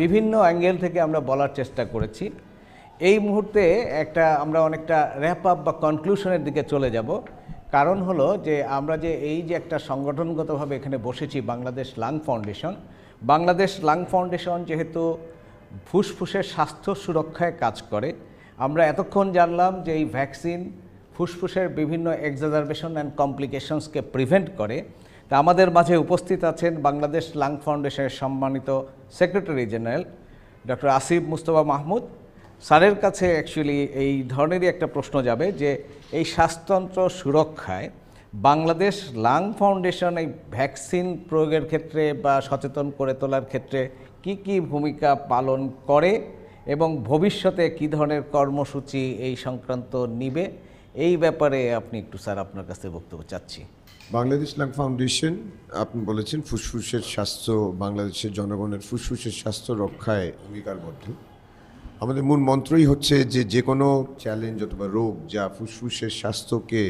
বিভিন্ন অ্যাঙ্গেল থেকে আমরা বলার চেষ্টা করেছি। এই মুহূর্তে একটা আমরা অনেকটা র্যাপ আপ বা কনক্লুশনের দিকে চলে যাব। কারণ হলো যে আমরা যে এই যে একটা সংগঠনগতভাবে এখানে বসেছি, Bangladesh lung foundation. Bangladesh lung foundation যেহেতু ফুসফুসের স্বাস্থ্য সুরক্ষায় কাজ করে, আমরা এতক্ষণ জানলাম যে এই ভ্যাকসিন ফুসফুসের বিভিন্ন এক্সাজারবেশন অ্যান্ড কমপ্লিকেশনসকে প্রিভেন্ট করে। তা আমাদের মাঝে উপস্থিত আছেন বাংলাদেশ লাং ফাউন্ডেশনের সম্মানিত secretary general doctor Asif Mustafa Mahmud. স্যারের কাছে অ্যাকচুয়ালি এই ধরনেরই একটা প্রশ্ন যাবে যে এই শ্বাসতন্ত্র সুরক্ষায় বাংলাদেশ লাং ফাউন্ডেশন এই ভ্যাকসিন প্রয়োগের ক্ষেত্রে বা সচেতন করে তোলার ক্ষেত্রে কি কি ভূমিকা পালন করে এবং ভবিষ্যতে কি ধরনের কর্মসূচি এই সংক্রান্ত নিবে, এই ব্যাপারে আপনি একটু স্যার আপনার কাছে বক্তব্য চাচ্ছি। বাংলাদেশ লাং ফাউন্ডেশন, আপনি বলেছেন ফুসফুসের স্বাস্থ্য, বাংলাদেশের জনগণের ফুসফুসের স্বাস্থ্য রক্ষায় অঙ্গীকারবদ্ধ। আমাদের মূল মন্ত্রই হচ্ছে যে যে কোনো চ্যালেঞ্জ অথবা রোগ যা ফুসফুসের স্বাস্থ্যকে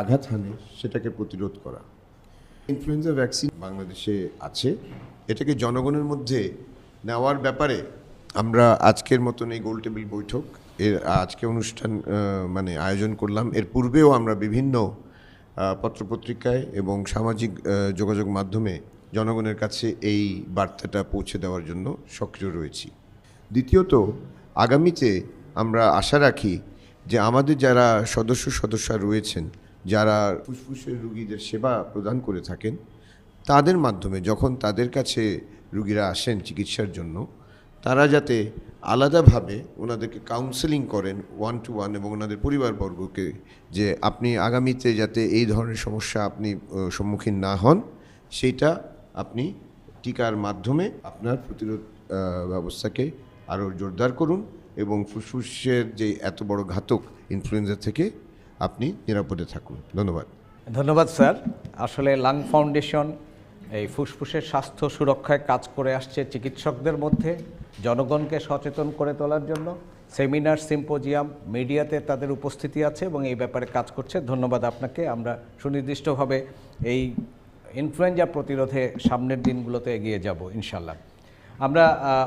আঘাত হানে, সেটাকে প্রতিরোধ করা। ইনফ্লুয়েঞ্জা ভ্যাকসিন বাংলাদেশে আছে। এটাকে জনগণের মধ্যে নেওয়ার ব্যাপারে আমরা আজকের মতন এই গোল টেবিল বৈঠক, এর আজকে অনুষ্ঠান মানে আয়োজন করলাম। এর পূর্বেও আমরা বিভিন্ন পত্রপত্রিকায় এবং সামাজিক যোগাযোগ মাধ্যমে জনগণের কাছে এই বার্তাটা পৌঁছে দেওয়ার জন্য সক্রিয় রয়েছি। দ্বিতীয়ত, আগামীতে আমরা আশা রাখি যে আমাদের যারা সদস্য সদস্যা রয়েছেন, যারা ফুসফুসের রুগীদের সেবা প্রদান করে থাকেন, তাদের মাধ্যমে যখন তাদের কাছে রুগীরা আসেন চিকিৎসার জন্য তারা যাতে আলাদাভাবে ওনাদেরকে কাউন্সেলিং করেন ওয়ান টু ওয়ান এবং ওনাদের পরিবারবর্গকে যে আপনি আগামীতে যাতে এই ধরনের সমস্যা আপনি সম্মুখীন না হন সেইটা আপনি টিকার মাধ্যমে আপনার প্রতিরোধ ব্যবস্থাকে আরও জোরদার করুন এবং ফুসফুসের যে এত বড় ঘাতক ইনফ্লুয়েঞ্জা থেকে আপনি নিরাপদে থাকুন। ধন্যবাদ। ধন্যবাদ, স্যার। আসলে লাং ফাউন্ডেশন এই ফুসফুসের স্বাস্থ্য সুরক্ষায় কাজ করে আসছে চিকিৎসকদের মধ্যে। জনগণকে সচেতন করে তোলার জন্য সেমিনার, সিম্পোজিয়াম, মিডিয়াতে তাদের উপস্থিতি আছে এবং এই ব্যাপারে কাজ করছে। ধন্যবাদ আপনাকে। আমরা সুনির্দিষ্টভাবে এই ইনফ্লুয়েঞ্জা প্রতিরোধে সামনের দিনগুলোতে এগিয়ে যাব ইনশাল্লাহ আমরা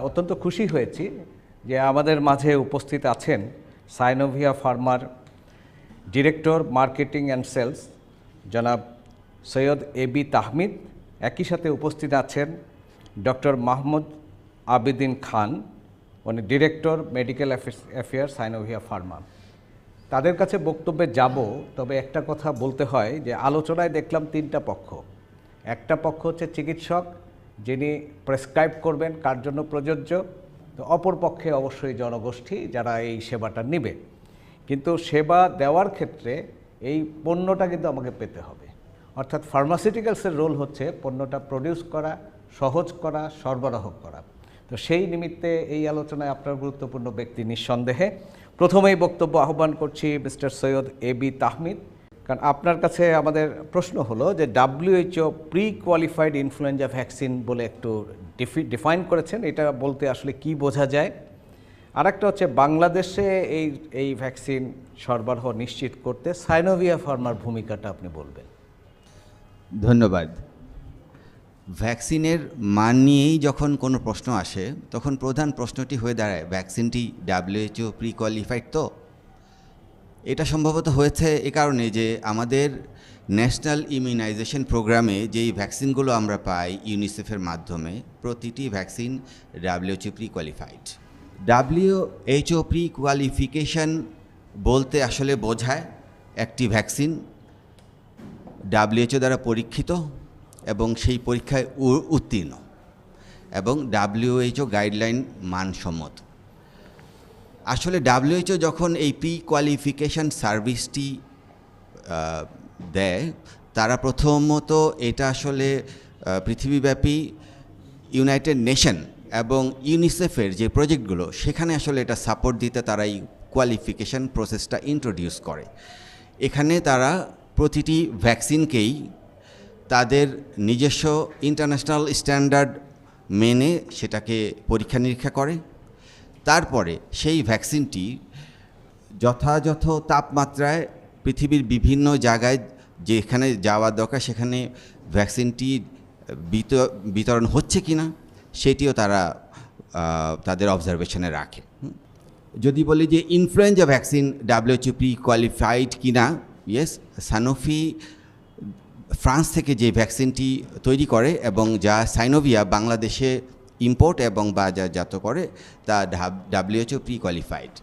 অত্যন্ত খুশি হয়েছি যে আমাদের মাঝে উপস্থিত আছেন সাইনোভিয়া ফার্মার ডিরেক্টর মার্কেটিং অ্যান্ড সেলস, জনাব সৈয়দ এ বি তাহমিদ। একই সাথে উপস্থিত আছেন ডক্টর মাহমুদ আবিদিন খান, উনি director, medical affair Synovia Pharma. তাদের কাছে বক্তব্যে যাব, তবে একটা কথা বলতে হয় যে আলোচনায় দেখলাম তিনটা পক্ষ। একটা পক্ষ হচ্ছে চিকিৎসক, যিনি প্রেসক্রাইব করবেন কার জন্য প্রযোজ্য, তো অপর পক্ষে অবশ্যই জনগোষ্ঠী যারা এই সেবাটা নেবে। কিন্তু সেবা দেওয়ার ক্ষেত্রে এই পণ্যটা কিন্তু আমাকে পেতে হবে। অর্থাৎ ফার্মাসিউটিক্যালসের রোল হচ্ছে পণ্যটা প্রডিউস করা, সহজ করা, সরবরাহ করা। তো সেই নিমিত্তে এই আলোচনায় আপনার গুরুত্বপূর্ণ ব্যক্তি নিঃসন্দেহে প্রথমেই বক্তব্য আহ্বান করছি mister Syed A B Tahmid. কারণ আপনার কাছে আমাদের প্রশ্ন হলো যে WHO pre qualified influenza vaccine বলে একটু ডিফাইন করেছেন, এটা বলতে আসলে কি বোঝা যায়? আরেকটা হচ্ছে বাংলাদেশে এই এই ভ্যাকসিন সরবরাহ নিশ্চিত করতে সাইনোভিয়া ফার্মার ভূমিকাটা আপনি বলবেন। ধন্যবাদ। ভ্যাকসিনের মান নিয়েই যখন কোনো প্রশ্ন আসে, তখন প্রধান প্রশ্নটি হয়ে দাঁড়ায়, ভ্যাকসিনটি ডাব্লিউএইচও প্রি কোয়ালিফাইড তো? এটা সম্ভবত হয়েছে এ কারণে যে আমাদের ন্যাশনাল ইমিউনাইজেশন প্রোগ্রামে যেই ভ্যাকসিনগুলো আমরা পাই ইউনিসেফের মাধ্যমে, প্রতিটি vaccine WHO pre qualified WHO pre qualification বলতে আসলে বোঝায় একটি ভ্যাকসিন ডাব্লিউএইচও দ্বারা পরীক্ষিত এবং সেই পরীক্ষায় উত্তীর্ণ এবং ডাব্লিউএইচও গাইডলাইন মানসম্মত। আসলে ডাব্লিউএইচও যখন এই প্রি কোয়ালিফিকেশন সার্ভিসটি দেয়, তারা প্রথমত এটা আসলে পৃথিবীব্যাপী ইউনাইটেড নেশন এবং ইউনিসেফের যে প্রজেক্টগুলো, সেখানে আসলে এটা সাপোর্ট দিতে তারা এই কোয়ালিফিকেশন প্রসেসটা ইন্ট্রোডিউস করে। এখানে তারা প্রতিটি ভ্যাকসিনকেই তাদের নিজস্ব ইন্টারন্যাশনাল স্ট্যান্ডার্ড মেনে সেটাকে পরীক্ষা নিরীক্ষা করে। তারপরে সেই ভ্যাকসিনটি যথাযথ তাপমাত্রায় পৃথিবীর বিভিন্ন জায়গায় যেখানে যাওয়া দরকার সেখানে ভ্যাকসিনটি বিত- বিতরণ হচ্ছে কি না সেটিও তারা তাদের অবজারভেশনে রাখে। যদি বলি যে influenza vaccine WHO pre qualified কিনা ইয়েস সানোফি ফ্রান্স থেকে যে ভ্যাকসিনটি তৈরি করে এবং যা সাইনোভিয়া বাংলাদেশে ইম্পোর্ট এবং বাজারজাত করে, তা ডাব্লিউএইচও প্রি কোয়ালিফাইড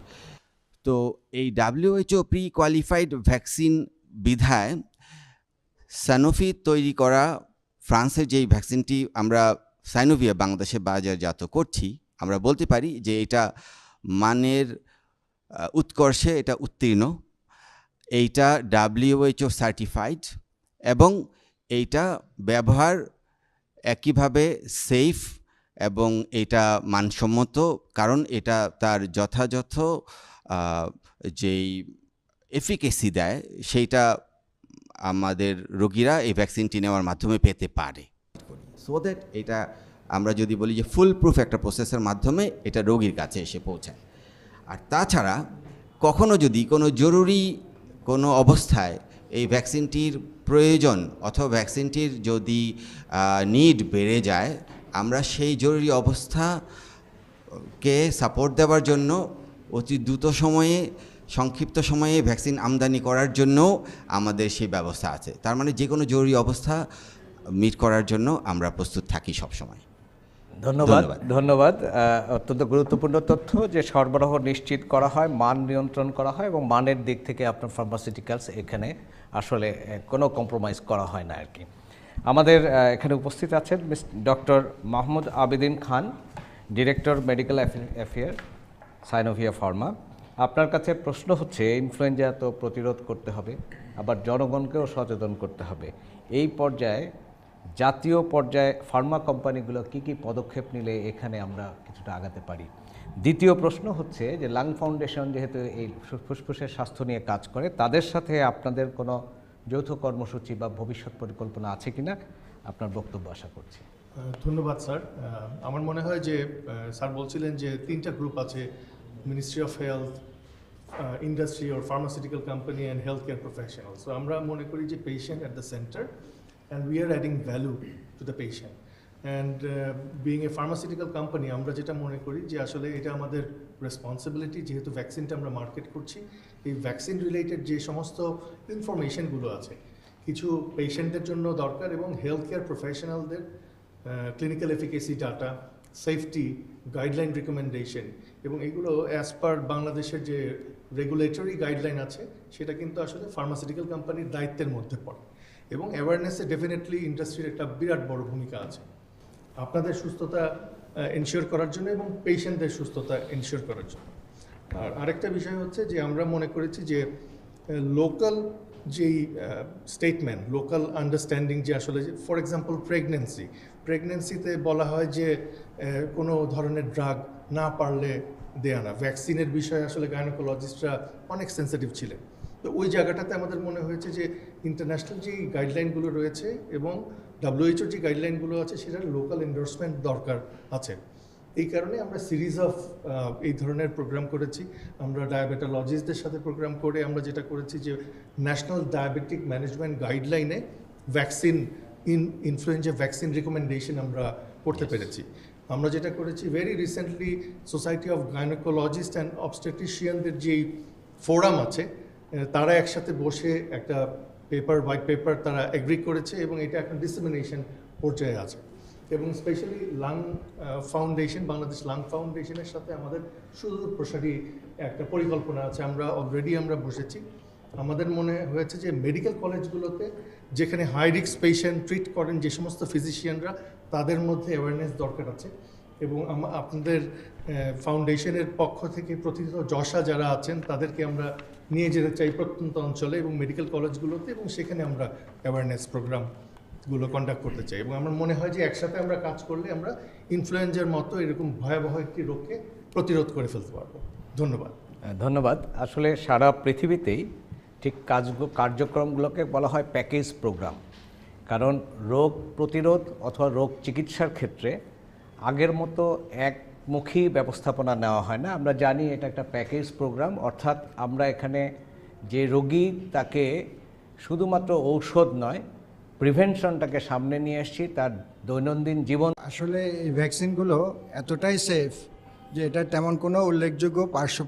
তো এই ডাব্লিউএইচও প্রি কোয়ালিফাইড ভ্যাকসিন বিধায় সানোফি তৈরি করা, ফ্রান্সের যেই ভ্যাকসিনটি আমরা সাইনোভিয়া বাংলাদেশে বাজারজাত করছি, আমরা বলতে পারি যে এটা মানের উৎকর্ষে এটা উত্তীর্ণ। এইটা ডাব্লিউএইচও সার্টিফাইড এবং এইটা ব্যবহার একইভাবে সেফ এবং এটা মানসম্মত, কারণ এটা তার যথাযথ যেই এফিকেসি দেয়, সেইটা আমাদের রোগীরা এই ভ্যাকসিনটি নেওয়ার মাধ্যমে পেতে পারে। সো দ্যাট এটা আমরা যদি বলি যে ফুল প্রুফ একটা প্রসেসের মাধ্যমে এটা রোগীর কাছে এসে পৌঁছায়। আর তাছাড়া কখনো যদি কোনো জরুরি কোনো অবস্থায় এই ভ্যাকসিনটির প্রয়োজন অথবা ভ্যাকসিনটির যদি নিড বেড়ে যায়, আমরা সেই জরুরি অবস্থাকে সাপোর্ট দেওয়ার জন্য অতি দ্রুত সময়ে, সংক্ষিপ্ত সময়ে ভ্যাকসিন আমদানি করার জন্য আমাদের সেই ব্যবস্থা আছে। তার মানে যে কোনো জরুরি অবস্থা মিট করার জন্য আমরা প্রস্তুত থাকি সবসময়। ধন্যবাদ। ধন্যবাদ। অত্যন্ত গুরুত্বপূর্ণ তথ্য যে সরবরাহ নিশ্চিত করা হয় মান নিয়ন্ত্রণ করা হয় এবং মানের দিক থেকে আপনার ফার্মাসিউটিক্যালস এখানে আসলে কোনো কম্প্রোমাইজ করা হয় না আর কি আমাদের এখানে উপস্থিত আছেন miss doctor Mahmud Abedin Khan director medical affair Synovia Pharma. আপনার কাছে প্রশ্ন হচ্ছে ইনফ্লুয়েঞ্জা তো প্রতিরোধ করতে হবে আবার জনগণকেও সচেতন করতে হবে। এই পর্যায়ে জাতীয় পর্যায়ে ফার্মা কোম্পানিগুলো কি কি পদক্ষেপ নিলে এখানে আমরা কিছুটা আগাতে পারি? দ্বিতীয় প্রশ্ন হচ্ছে যে, লাং ফাউন্ডেশন যেহেতু এই ফুসফুসের স্বাস্থ্য নিয়ে কাজ করে, তাদের সাথে আপনাদের কোনো যৌথ কর্মসূচি বা ভবিষ্যৎ পরিকল্পনা আছে কিনা? আপনার বক্তব্য আশা করছি। ধন্যবাদ, স্যার। আমার মনে হয় যে স্যার বলছিলেন যে, তিনটা গ্রুপ আছে ministry of health industry or pharmaceutical company and health care professional so আমরা মনে করি যে patient at the center and we are adding value to the patient and being a pharmaceutical company আমরা যেটা মনে করি যে আসলে এটা আমাদের রেসপন্সিবিলিটি যেহেতু ভ্যাকসিনটা আমরা মার্কেট করছি, এই ভ্যাকসিন রিলেটেড যে সমস্ত ইনফরমেশনগুলো আছে, কিছু পেশেন্টদের জন্য দরকার এবং health care প্রফেশনালদের clinical efficacy data safety guideline recommendation এবং এগুলো অ্যাজ পার বাংলাদেশের যে রেগুলেটরি গাইডলাইন আছে, সেটা কিন্তু আসলে ফার্মাসিউটিক্যাল কোম্পানির দায়িত্বের মধ্যে পড়ে। এবং অ্যাওয়ারনেসে ডেফিনেটলি ইন্ডাস্ট্রির একটা বিরাট বড় ভূমিকা আছে। আপনাদের সুস্থতা এনশিওর করার জন্য এবং পেশেন্টদের সুস্থতা এনশিওর করার জন্য। আর আরেকটা বিষয় হচ্ছে যে আমরা মনে করেছি যে লোকাল যেই স্টেটমেন্ট লোকাল আন্ডারস্ট্যান্ডিং যে আসলে যে ফর এক্সাম্পল প্রেগনেন্সি প্রেগনেন্সিতে বলা হয় যে কোনো ধরনের ড্রাগ না পারলে দেয়া না। ভ্যাকসিনের বিষয়ে আসলে গাইনোকোলজিস্টরা অনেক সেন্সিটিভ ছিলেন। তো ওই জায়গাটাতে আমাদের মনে হয়েছে যে ইন্টারন্যাশনাল যে গাইডলাইনগুলো রয়েছে এবং ডাব্লিউএইচওর যে গাইডলাইনগুলো আছে সেটার লোকাল এন্ডোর্সমেন্ট দরকার আছে। এই কারণে আমরা সিরিজ অফ এই ধরনের প্রোগ্রাম করেছি। আমরা ডায়াবেটোলজিস্টদের সাথে প্রোগ্রাম করে আমরা যেটা করেছি যে national diabetic management গাইডলাইনে vaccine in influenza vaccine recommendation আমরা করতে পেরেছি। আমরা যেটা করেছি very recently society of gynaecologist and অবস্টেটিশিয়ানদের যেই ফোরাম আছে তারা একসাথে বসে একটা পেপার হোয়াইট পেপার তারা এগ্রি করেছে এবং এটা এখন ডিসেমিনেশন পর্যায়ে আছে। এবং specially lung foundation Bangladesh lung ফাউন্ডেশনের সাথে আমাদের সুদূর প্রসারী একটা পরিকল্পনা আছে। আমরা অলরেডি আমরা বসেছি। আমাদের মনে হয়েছে যে মেডিকেল কলেজগুলোতে যেখানে হাই রিক্স পেশেন্ট ট্রিট করেন যে সমস্ত ফিজিশিয়ানরা তাদের মধ্যে অ্যাওয়ারনেস দরকার আছে এবং আপনাদের ফাউন্ডেশনের পক্ষ থেকে প্রতিনিধিত যশা যারা আছেন, তাদেরকে আমরা নিয়ে যেতে চাই প্রত্যন্ত অঞ্চলে এবং মেডিকেল কলেজগুলোতে এবং সেখানে আমরা অ্যাওয়ারনেস প্রোগ্রামগুলো কন্ডাক্ট করতে চাই এবং আমার মনে হয় যে একসাথে আমরা কাজ করলে আমরা ইনফ্লুয়েঞ্জার মতো এরকম ভয়াবহ একটি রোগকে প্রতিরোধ করে ফেলতে পারব। ধন্যবাদ। ধন্যবাদ। আসলে সারা পৃথিবীতেই ঠিক কাজ কার্যক্রমগুলোকে বলা হয় প্যাকেজ প্রোগ্রাম কারণ রোগ প্রতিরোধ অথবা রোগ চিকিৎসার ক্ষেত্রে আগের মতো একমুখী ব্যবস্থাপনা নেওয়া হয় না। আমরা জানি এটা একটা প্যাকেজ প্রোগ্রাম, অর্থাৎ আমরা এখানে যে রোগী তাকে শুধুমাত্র ঔষধ নয়, প্রিভেনশনটাকে সামনে নিয়ে এসেছি, তার দৈনন্দিন জীবন। আসলে এই ভ্যাকসিনগুলো এতটাই সেফ যে এটা তেমন কোনো উল্লেখযোগ্য পার্শ্ব